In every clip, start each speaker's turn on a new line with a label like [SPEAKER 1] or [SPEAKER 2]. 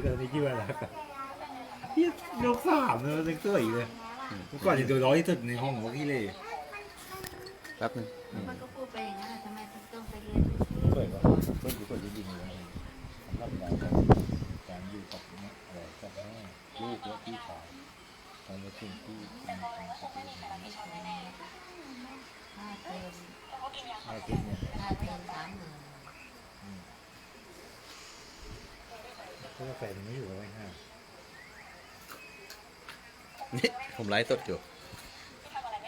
[SPEAKER 1] ที่เราไม่คิดว่ารักอะพี่ยกสามเลยยังสวยอยู่เลยเมื่อก่อนจะตัวร้อยที่สุดในห้องของพี่เลย
[SPEAKER 2] แป๊บนึงอืม
[SPEAKER 3] มันก็พูดไปอย่างนั้นแหละทำไมถึงต้องไปเรียน
[SPEAKER 1] สวยกว่าสวยสวยจริงๆเลยสำหรับการการอยู่กับเนี่ยอะไรกับแม่ลูกและพี่ชายตอนนี้สิ่งที่เป็นความสุข
[SPEAKER 3] ค่าเทอม
[SPEAKER 1] อาทิตย์เนี่ย
[SPEAKER 3] ค่าเทอมสามหมื่น
[SPEAKER 1] เพราะว่าแฟนไม่อยู่กับไว้ห้า
[SPEAKER 2] นี่ผมไลฟ์สดอยู่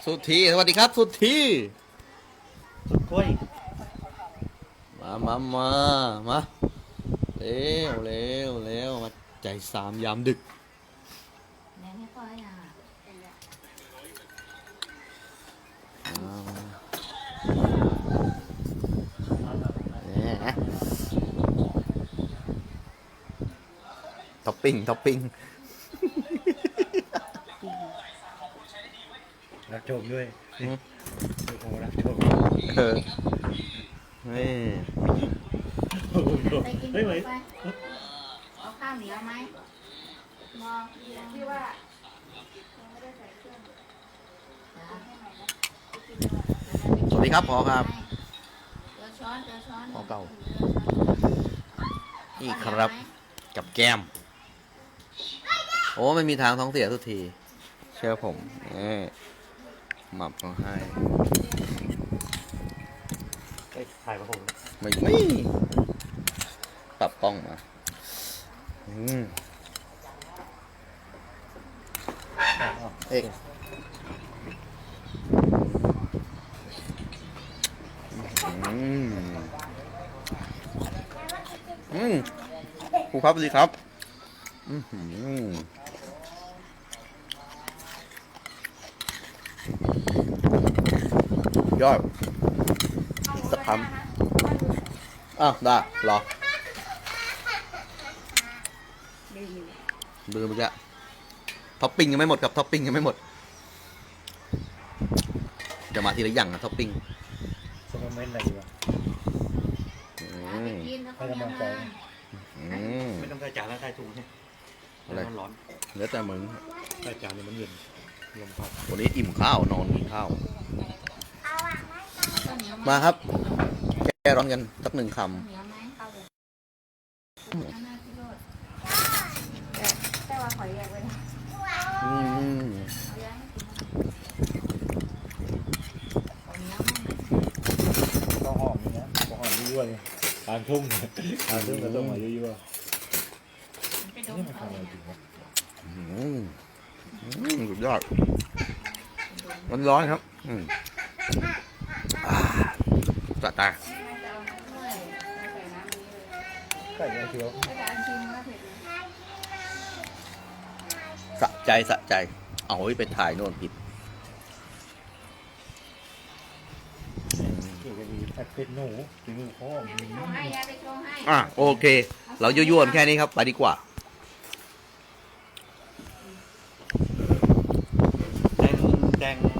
[SPEAKER 2] สุธีสวัสดีครับ สุธี
[SPEAKER 1] สุดกล้วย
[SPEAKER 2] มามามามาเร็วเร็วเร็วมาใจสามยามดึก
[SPEAKER 3] แม่ให้พ่อให้อะ
[SPEAKER 2] เนี่ยท็อ ปปิ้งท็อปปิ้ง
[SPEAKER 1] รักชมด้วย
[SPEAKER 2] อืม
[SPEAKER 1] โอ้โหรักชม
[SPEAKER 2] เออนี่
[SPEAKER 3] ไปกิน
[SPEAKER 1] เฮ้ย
[SPEAKER 3] ไป
[SPEAKER 1] ไหม
[SPEAKER 3] เอาข้าวเหนียวไหมมองที่ว่ายังไม่ได้ใส่เครื่องจ้ะ
[SPEAKER 2] สวัสดีครับพอครับ
[SPEAKER 3] เจอช้อนเจอช้อน
[SPEAKER 2] พอเก่านี่ครับกับแก้ม โอ้ไม่มีทางท้องเสียทุกที เชื่อผมนี่หมับเขาให้
[SPEAKER 1] ไปถ่ายมาผม
[SPEAKER 2] ไม่ไม่ปรับกล้องมาอืมเอกอืมอืมครูครับสวัสดีครับ อือหือ ยอดสักคำอ้าวได้รอลืมไปแล้วท็อปปิ้งยังไม่หมดครับท็อปปิ้งยังไม่หมด จะมาทีละอย่างนะท็อปปิ้ง
[SPEAKER 1] สมมติอะไรอยู่วะ
[SPEAKER 2] อื
[SPEAKER 3] เอาไป
[SPEAKER 2] ม
[SPEAKER 3] กินแล้วก็ยังมา
[SPEAKER 2] อืม
[SPEAKER 1] ไม่ต้องใส่จานแล้วใส่ถุงเนี่ย
[SPEAKER 2] อะไร
[SPEAKER 1] มันร้อน
[SPEAKER 2] เหลือแต่มึง
[SPEAKER 1] ใส่จานเนี่ยมันเย็น ลมพัด
[SPEAKER 2] วันนี้อิ่มข้าวนอนกินข้าว
[SPEAKER 3] ข้าวเหนียวไหม
[SPEAKER 2] มาครับ แก้ร้อนกันสักหนึ่งค
[SPEAKER 3] ข้าวเหนียวไหมข้าวเหนียวอันนั้นที่โรดแต่แต่ว่าขอแยกไว้นะำ
[SPEAKER 2] อืม
[SPEAKER 3] เอาแยกให้กินข้าวเหนียวไหม
[SPEAKER 1] ก็หอมนี่นะก็หอมยั่วๆเลยทานทุ่งทานทุ่งแล้วต้องมายั่ว
[SPEAKER 3] มันไป
[SPEAKER 1] ๆ
[SPEAKER 3] ดม
[SPEAKER 1] นี่มัน
[SPEAKER 3] เขา
[SPEAKER 1] ทำอะไร
[SPEAKER 3] เนี่ย
[SPEAKER 1] จริงวะ
[SPEAKER 2] อืมอืม สุดยอดร้อนร้อนๆครับอืมอ่าสะตา
[SPEAKER 1] ไก่เชียว
[SPEAKER 2] สะใจสะใจ เอาไว้ไปถ่ายโน่นผิด
[SPEAKER 1] เกี่ยวกับมีแพ็กเป็นหนูเป็นหนูพ่อมี
[SPEAKER 3] ให้ยายไปโชว์ให้
[SPEAKER 2] อะโอเค เรายั่วๆกันแค่นี้ครับ ไปดีกว่า
[SPEAKER 3] เแดง